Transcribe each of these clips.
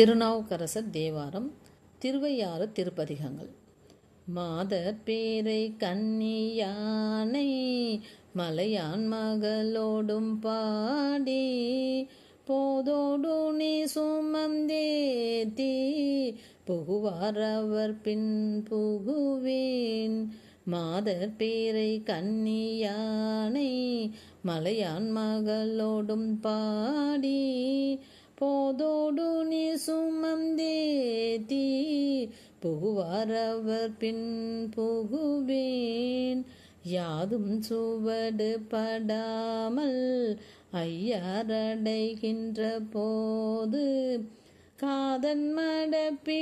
திருநாவுக்கரசர் தேவாரம் திருவையாறு திருப்பதிகங்கள். மாதர் பேரை கன்னியானை மலையான் மகளோடும் பாடி போதோடு நீ சுமந்தேத்தி புகுவார் அவர் பின் புகுவேன். மாதர் பேரை கன்னியானை மலையான் மகளோடும் பாடி போதோடு நீ சுமந்தேத்தி புகுவார் அவர் பின் புகுவேன். யாதும் சுவடு படாமல் ஐயாரடைகின்ற போது காதன் மடப்பிடியோடும்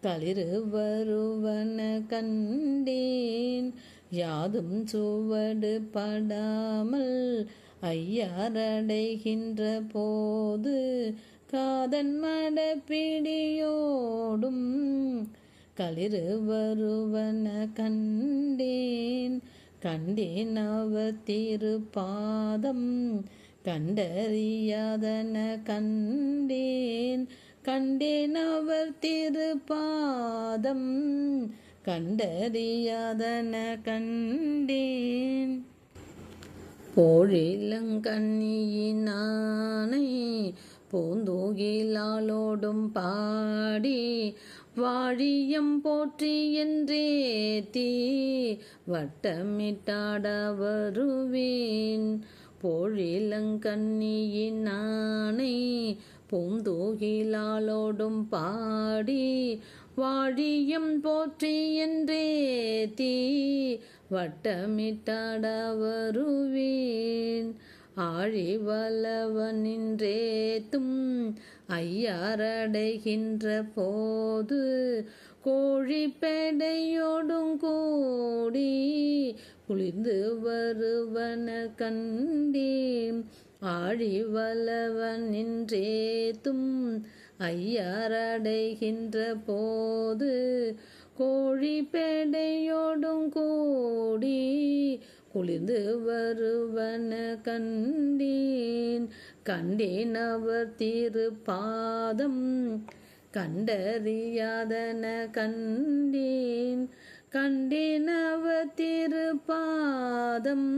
களிறு வருவன கண்டேன். யாதும் சுவடு படாமல் ஐயாரடைகின்ற போது காதன் மடப்பிடியோடும் களிறு வருவன கண்டேன். கண்டேன் அவர் திருப்பாதம் கண்டறியாதன கண்டேன். கண்டேன் அவர் திருப்பாதம் கண்டறியாதன கண்டேன். போழிலங்கண்ணியினானை பூந்தூகிலாலோடும் பாடி வாழியம் போற்றி என்றே தீ வட்டமிட்டாட வருவேன். போழிலங்கண்ணியினானை பூந்தூகிலாலோடும் பாடி வாழியம் போற்றி என்றே தீ வட்டமிட்டாட வருவேன் ஆழி வல்லவனின்றேத்தும் ஐயாரடைகின்ற போது கோழிப்பேடையோடும் கூடி குளிர்ந்து வருவன கண்டேன். ஆழி வல்லவன் நின்றேத்தும் ஐயாரடைகின்ற போது கோழிப்பேடையோடும் கூடி குளிர்ந்து வருவன கண்டேன். கண்டேன் அவர் திருப்பாதம் கண்டறியாதன கண்டேன். கண்டேன் அவர் திருப்பாதம்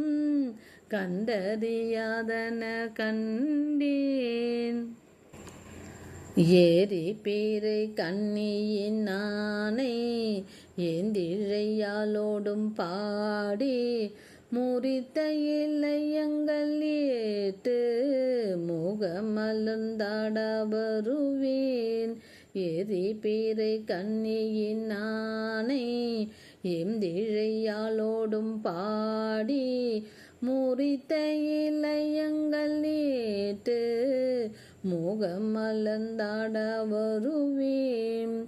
கண்டறியாதன கண்டேன். ஏறி பேரை கண்ணியின் நானை ஏந்திழையாலோடும் பாடி முறித்த இளையங்கள் ஏட்டு முகமலர்ந்தாட வருவேன் ஏரி பேரை கண்ணியின் நானை எந்திழையாலோடும் பாடி முறித்த இளையங்கள் ஏட்டு மோகம் முகமலர்ந்தாட வருவேன்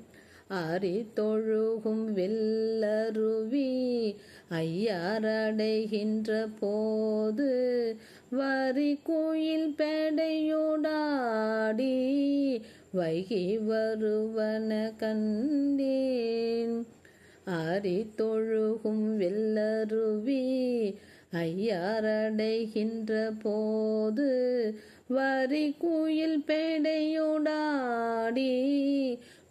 அரி தொழுகும் வெள்ளருவி ஐயாரடைகின்ற போது வரி கோயில் பேடையோடாடி வைகி வருவன கண்டேன். அரி தொழுகும் வெள்ளருவி ஐயாரடைகின்ற போது வரி குயில் பேடையோடாடி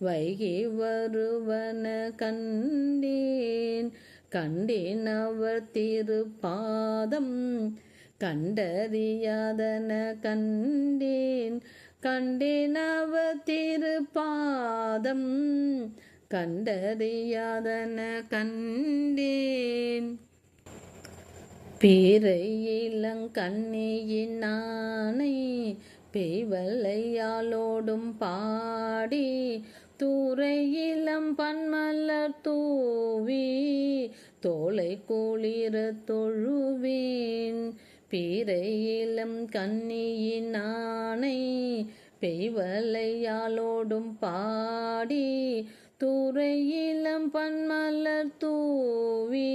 வைகி வருவன கண்டேன். கண்டேன் அவர் திருப்பாதம் கண்டறியாதன கண்டேன். கண்டேன் அவர் திருப்பாதம் கண்டறியாதன கண்டேன். பேரை இளங்கண்ணியின் நானை பாடி தூரை இளம் பன்மலர் தூவி தோலை குளிர தொழுவேன். பீரை இளம் கண்ணியின் பெய்வலையாலோடும் பாடி தூரை இளம் பன்மலர் தூவி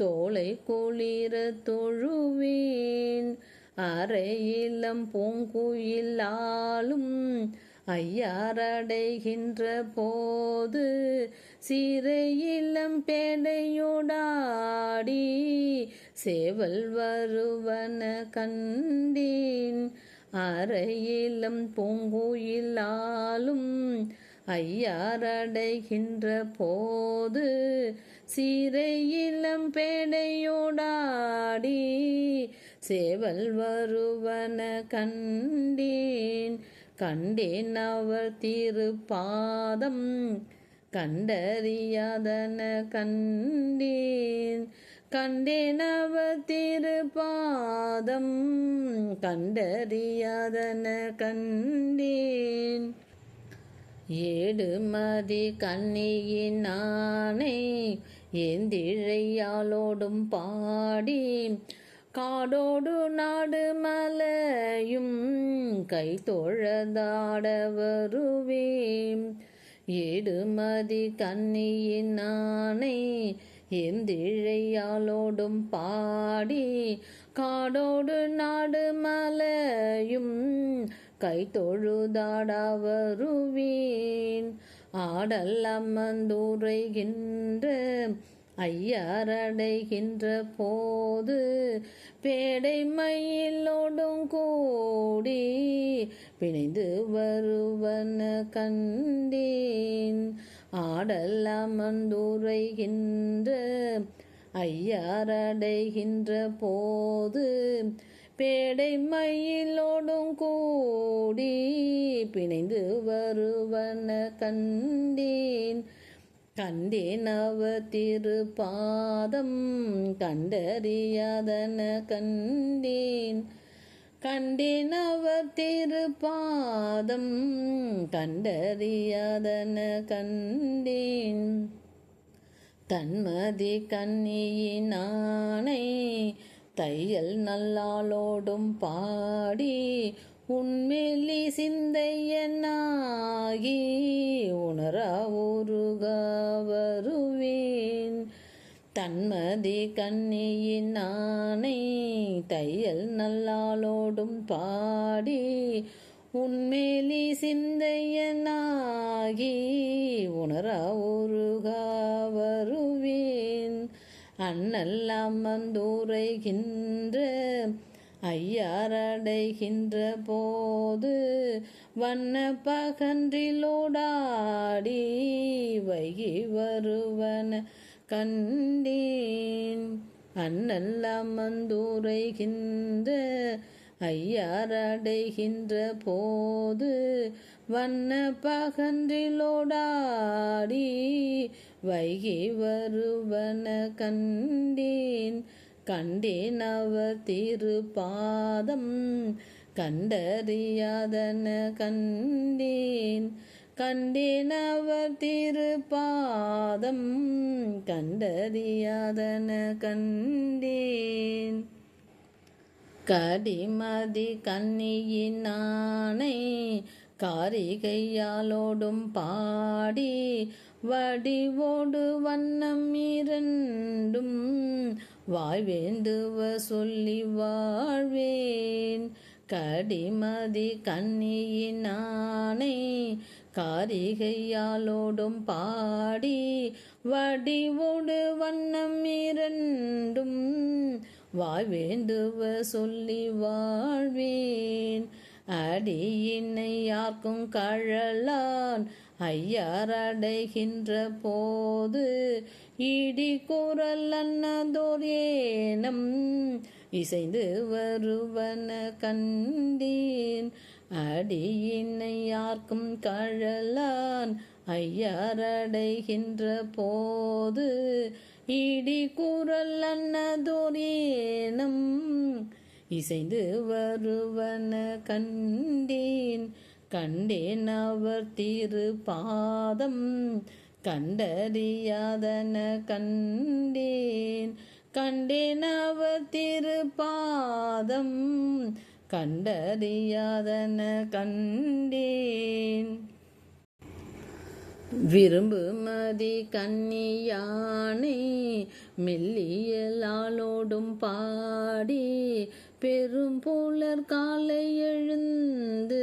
தோலை குளிர தொழுவேன். அறையிலம் பூங்குயிலாலும் ஐயாரடைகின்ற போது சிறையிலம் பேடையோடாடி சேவல் வருவன கண்டேன். அறையிலம் பூங்குயிலாலும் ஐயாரடைகின்ற போது சீரையிலம் பேடையோடாடி சேவல் வருவன கண்டேன். கண்டேன் அவர் திருப்பாதம் கண்டறியாதன கண்டேன். கண்டேன் அவர் திருப்பாதம் கண்டறியாதன கண்டேன். ஏடுமதி கண்ணியின் நானே ஏந்திழையாலோடும் பாடி காடோடு நாடு மலையும் கை தொழதாட வருவேன். ஏடுமதி கண்ணியின் நானே எந்திழையாலோடும் பாடி காடோடு நாடு மலையும் கை தொழுதாட வருவேன். ஆடல் அம்மந்தூரைகின்ற ஐயாரடைகின்ற போது பேடை மயிலோடும் கூடி பிணைந்து வருவன கண்டேன். ஆடல் அமர்ந்துரைகின்ற ஐயாரடைகின்ற போது பேடை மயிலோடும் கூடி பிணைந்து வருவன கண்டேன். கண்டேன் அவ திருப்பாதம் கண்டறியாதன கண்டேன். கண்டேன் அவர் திருப்பாதம் கண்டறியாதன கண்டேன். தன்மதி கண்ணியினானை தையல் நல்லாளோடும் பாடி உண்மெலி சிந்தையனாகி உணர உருக வருவேன். தன்மதி கண்ணியின் நானை தையல் நல்லாளோடும் பாடி உண்மேலி சிந்தையனாகி உணர உருக வருவேன். அண்ணெல்லாம் அமர்ந்துரைகின்ற ஐயாரடைகின்ற போது வண்ண பகன்றிலோடாடி வைகி வருவன கண்டேன். அண்ணெல்லாம் அமர்ந்துரைகின்ற ஐயாரடைகின்ற போது வண்ண பகன்றிலோடாடி வைகி வருவன கண்டேன் கண்டேன் அவர் திருப்பாதம் கண்டறியாதன கண்டேன் கண்டேன் அவர் திருப்பாதம் கண்டறியாதன கண்டேன். கடிமதி கண்ணியினானை காரிகையாலோடும் பாடி வடிவோடு வண்ணம் இரண்டும் வாழ்வேந்துவ சொல்லி வாழ்வேன். கடிமதி கண்ணியினானை காரிகையாலோடும் பாடி வடிவோடு வண்ணம் இரண்டும் வாழ்வேண்டுவ சொல்லி வாழ்வேன். அடியினை யார்க்கும் கழலான் ஐயாரடைகின்ற போது இடி குரல் அன்னதோர் ஏனம். இசைந்து வருவன கண்டேன். அடியினை யார்க்கும் கழலான் ஐயாரடைகின்ற போது இடி குரல் அன்னதோர் ஏனம். இசைந்து வருவன கண்டேன். கண்டேன் அவர் திரு பாதம் கண்டறியாதன கண்டேன். கண்டேன் அவர் திரு பாதம் கண்டறியாதன கண்டேன். விரும்பு மதி கன்னியானை மெல்லியலாலோடும் பாடி பெரும் புலர் காலை எழுந்து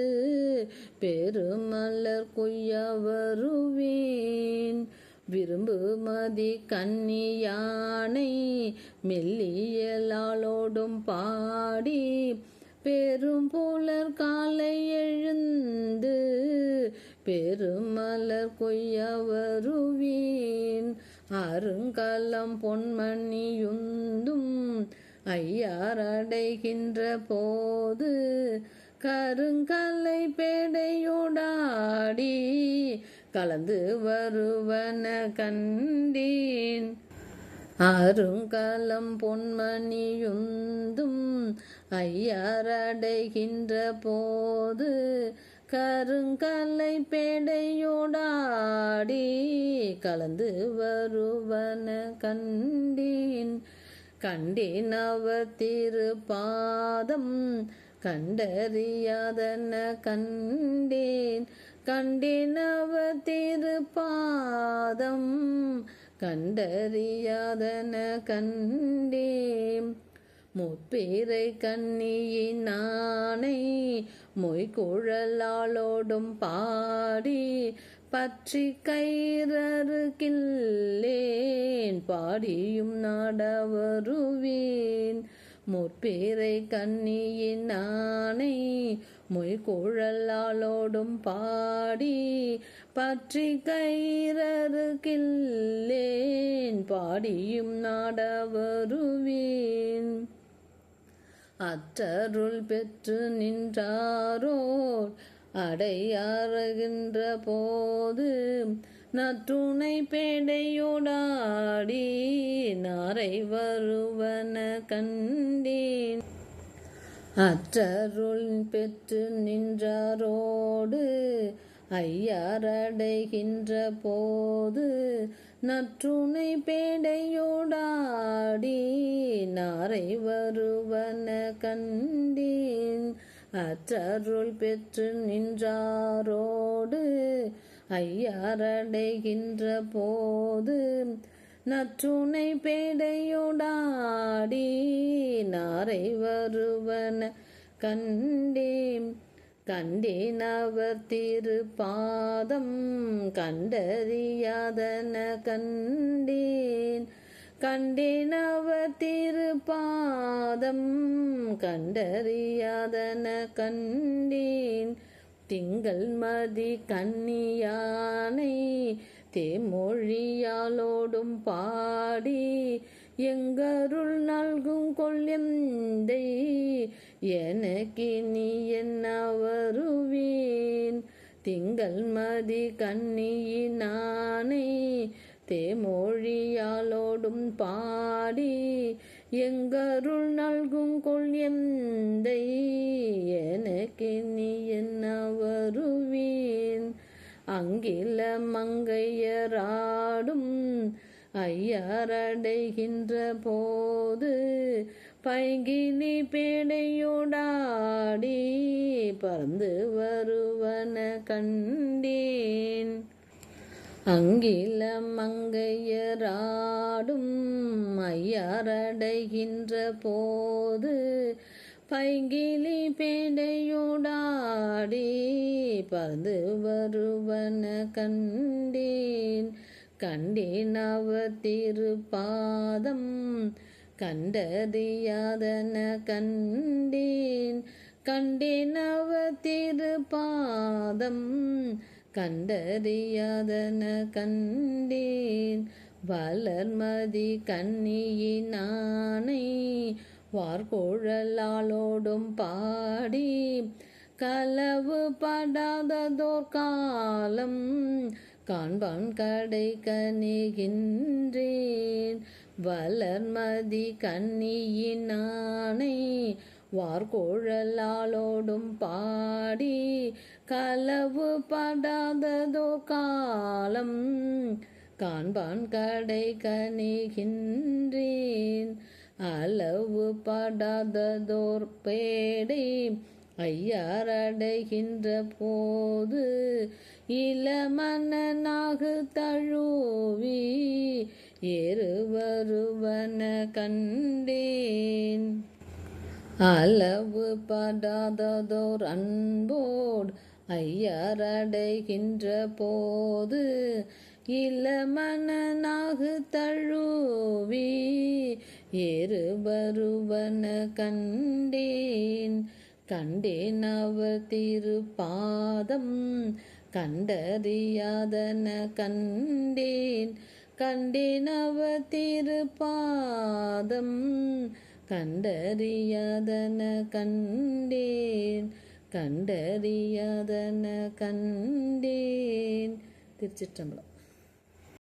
பெருமலர் கொய்ய வருவேன். விரும்பு மதி கன்னியானை மெல்லியலாளோடும் பாடி பெரும் புலர் காலை எழுந்து பெருமலர் கொய்ய வருவேன். அருங்கலம் பொன்மணியுந்தும் ஐயாரடைகின்ற போது கருங்கலை பேடையோடாடி கலந்து வருவன கண்டேன். அருங்கலம் பொன்மணியுந்தும் ஐயாரடைகின்ற போது கருங்கலை பேடையோடாடி கலந்து வருவன கண்டேன். கண்டேன் அவர் திருப்பாதம் கண்டறியாதன கண்டேன். கண்டேன் அவர் திருப்பாதம் கண்டறியாதன கண்டேன். முப்பேரை கண்ணியினானை மொய்குழலாளோடும் பாடி பற்றி கயிறருக்கில்லேன் பாடியும் நாடவருவேன். முற்பேரை கண்ணியின் நானை மொய்குழலாளோடும் பாடி பற்றி கயிறருக்கில்லேன் பாடியும் நாடவருவேன். அற்றருள் பெற்று நின்றாரோர் அடையாறுகின்ற போது நற்றுணை பேடையோடாடி நாரை வருவன கண்டேன். அற்றருள் பெற்று நின்றாரோடு ஐயாரடைகின்ற போது நற்றுணை பேடையோடாடி நாரை வருவன கண்டேன். அற்றருள் பெற்று நின்றாரோடு ஐயாரடைகின்ற போது நற்றுணை பேடையோடாடி நாரை வருவன கண்டேன். கண்டேன் அவர் திருப்பாதம் கண்டறியாதன கண்டேன். கண்டினவ திருப்பாதம் கண்டறியாதன கண்டேன். திங்கள் மதி கன்னியானை தேமொழியாலோடும் பாடி எங்கருள் நல்கும் கொள்ளியந்தை எனக்கு நீ என்ன வருவேன். திங்கள் மதி கண்ணியினானை தேமொழியாலோடும் பாடி எங்கருள் நல்கும் கொள் கொள்ளியந்தை எனக்கு நீ என்ன வருவீன்? அங்கில மங்கையராடும் ஐயரடைகின்ற போது பைங்கினி பேடையோடாடி பறந்து வருவன கண்டேன். அங்கில மங்கையராடும் ஐயாரடைகின்ற போது பைங்கிலி பேடையோடாடி பறந்து வருவன கண்டேன். கண்டேன் அவர் திருப்பாதம் கண்டறியாதன கண்டேன். கண்டேன் அவர் திருப்பாதம் கண்டறியாதன கண்டேன். வளர்மதி கண்ணியினானை வார்கோழலாளோடும் பாடி. களவு படாததோர் காலம் காண்பான் கடை கணிகின்றேன் வளர்மதி கண்ணியினானை வார்கோழலாளோடும் பாடி. களவு படாததோ காலம். காண்பான் கடை கணிகின்றேன் அளவு படாததோர் பேடை. ஐயாரடைகின்ற போது இளமனாகு தழுவி ஏறுவருவன கண்டேன். அளவு படாததோர் அன்போடு ஐயாரடைகின்ற போது இளமனாகு தழுவி ஏறுபருவன கண்டேன். கண்டேன் அவர் திருப்பாதம் கண்டறியாதன கண்டேன். கண்டேன் அவர் திருப்பாதம் கண்டறியாதன கண்டேன். கண்டறியாதன கண்டேன். திருச்சிற்றம்பலம்.